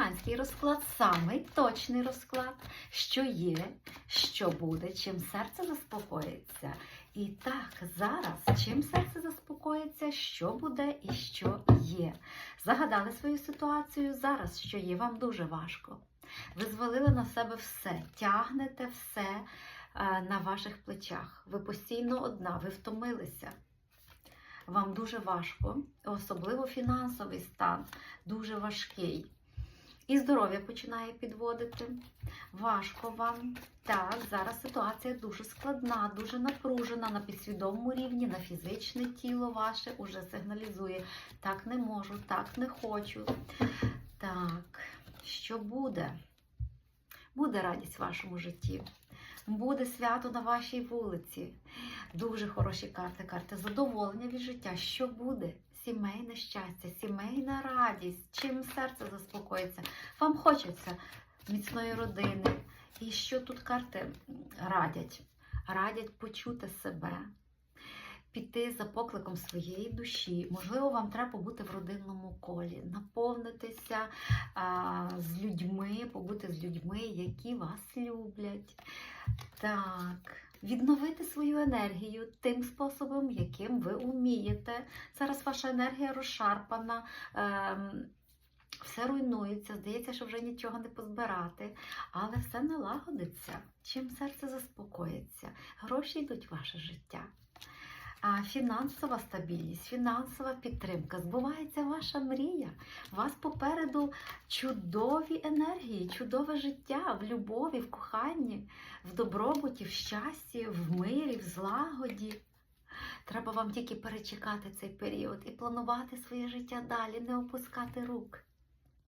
циганський розклад самий точний розклад, що є, що буде, чим серце заспокоїться. І так, зараз, чим серце заспокоїться, що буде і що є. Загадали свою ситуацію зараз, що є, вам дуже важко. Ви звалили на себе все, тягнете все е, на ваших плечах. Ви постійно одна, ви втомилися. Вам дуже важко, особливо фінансовий стан дуже важкий. І здоров'я починає підводити. Важко вам. Так, зараз ситуація дуже складна, дуже напружена на підсвідомому рівні, на фізичне тіло ваше уже сигналізує. Так не можу, так не хочу. Так, що буде? Буде радість в вашому житті. Буде свято на вашій вулиці. Дуже хороші карти, карти задоволення від життя. Що буде? Сімейне щастя, сімейна радість, чим серце заспокоїться. Вам хочеться міцної родини. І що тут карти радять? Радять почути себе, піти за покликом своєї душі. Можливо, вам треба побути в родинному колі, наповнитися а, з людьми, побути з людьми, які вас люблять. Так, відновити свою енергію тим способом, яким ви вмієте. Зараз ваша енергія розшарпана. Ем, все руйнується, здається, що вже нічого не позбирати, але все налагодиться. Чим серце заспокоїться, гроші йдуть в ваше життя. А фінансова стабільність, фінансова підтримка, збувається ваша мрія. У вас попереду чудові енергії, чудове життя в любові, в коханні, в добробуті, в щасті, в мирі, в злагоді. Треба вам тільки перечекати цей період і планувати своє життя далі, не опускати рук.